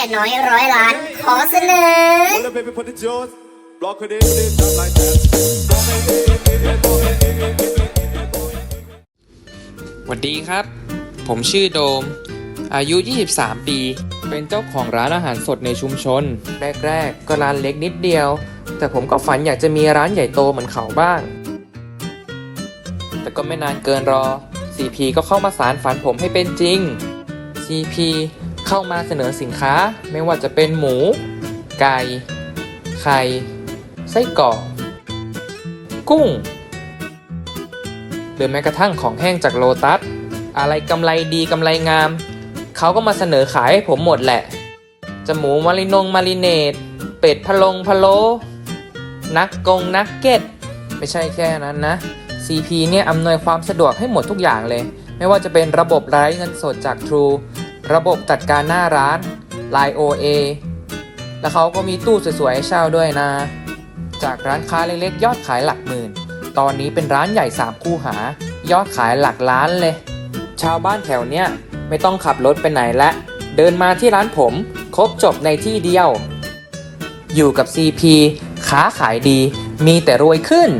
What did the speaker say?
ก่น้อยร้อยล้าน ขอเสนอ Well, the baby put the jaws, block it in, put it just like that. Block it in, in, in, block it in, in, in, in. สวัสดีครับ ผมชื่อโดม อายุ 23 ปี เป็นเจ้าของร้านอาหารสดในชุมชน แรก ๆ ก็ร้านเล็กนิดเดียว แต่ผมก็ฝันอยากจะมีร้านใหญ่โตเหมือนเขาบ้าง แต่ก็ไม่นานเกินรอ CP ก็เข้ามาสารฝันผมให้เป็นจริง CP เข้ามาเสนอสินค้าไม่ว่าจะเป็นหมู ไก่ ไข่ ไส้กรอก กุ้ง หรือแม้กระทั่งของแห้งจากโลตัส อะไรกำไรดีกำไรงาม เขาก็มาเสนอขายให้ผมหมดแหละ จะหมูมารินงมาริเนต เป็ดพะลงพะโล นักกงนักเก็ต ไม่ใช่แค่นั้นนะ CP เนี่ยอำนวยความสะดวกให้หมดทุกอย่างเลย ไม่ว่าจะเป็นระบบไร้เงินสดจาก True ระบบจัดการหน้าร้าน Line OA แล้วเขาก็มีตู้สวยๆให้เช่าด้วยนะ จากร้านค้าเล็กๆ ยอดขายหลักหมื่น ตอนนี้เป็นร้านใหญ่ 3 คู่หา ยอดขายหลักล้านเลย ชาวบ้านแถวเนี้ยไม่ต้องขับรถไปไหนและ เดินมาที่ร้านผม ครบจบในที่เดียว อยู่กับ CP ค้าขายดี มีแต่รวยขึ้น